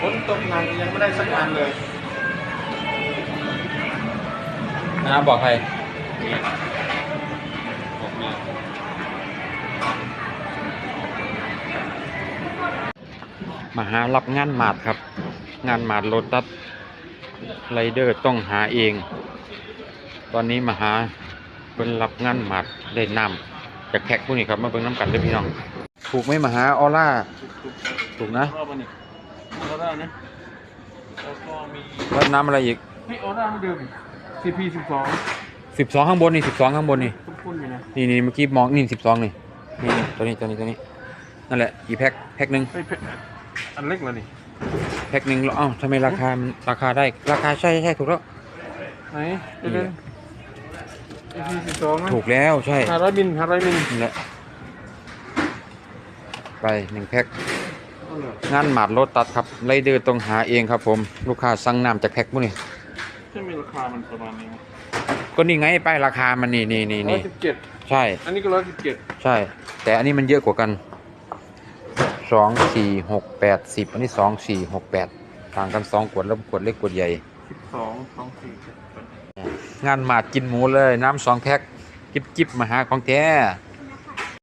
ฝนตกหนักยังไม่ได้สักงานเลยนะบอกใครบอกเมียมาหารับงานหมาดครับ งานหมาดโลตัสไรเดอร์ต้องหาเอง ตอนนี้มาหาเป็นรับงานหมาดได้นำจากแขกพวกนี้ครับมาเบิ่งน้ำกันเด้วยพี่น้อง ถูกไหมมาหาออร่า ถูกนะ รอบอันนี้ออร่านะแล้วก็มีแล้วน้ำอะไรอีกให้ออร่าเหมือนเดิม CP สิบสองสิบสองข้างบนนี่สิบสองข้างบนนี่คุ้นๆอยู่นะนี่นี่เมื่อกี้มองนี่สิบสองนี่นี่นี่ตัวนี้ตัวนี้ตัวนี้นั่นแหละกี่แพ็คแพ็คหนึ่งเฮ้ยเพอันเล็กแล้วนี่แพ็คหนึ่งแล้วเอ้าทำไมราคามันราคาได้ราคาใช่ใช่ถูกแล้วไหนเดี๋ยว CP สิบสองนะถูกแล้วใช่ห้าร้อยมิลห้าร้อยมิลนี่แหละไปหนึ่งแพ็คเอาเหรอ งานหมาดรถตัดครับไรเดอร์ต้องหาเองครับผมลูกค้าสั่งน้ำจากแพ็คพวกนี้ใช่มีราคามันประมาณนี้ไหมก็นี่ไงป้ายราคามันนี่นี่นี่ร้อนี่ยสิบเจ็ดใช่ อันนี้ก็ร้อยสิบเจ็ดใช่ แต่อันนี้มันเยอะกว่ากันสองสี่หกแปดสิบอันนี้สองสี่หกแปดต่างกันสองขวดแล้วขวดเล็กขวดใหญ่ สิบสองสองสี่เจ็ดแปดงานหมาดกินหมูเลย น้ำสองแพ็คจิบจิบมาหาของแท้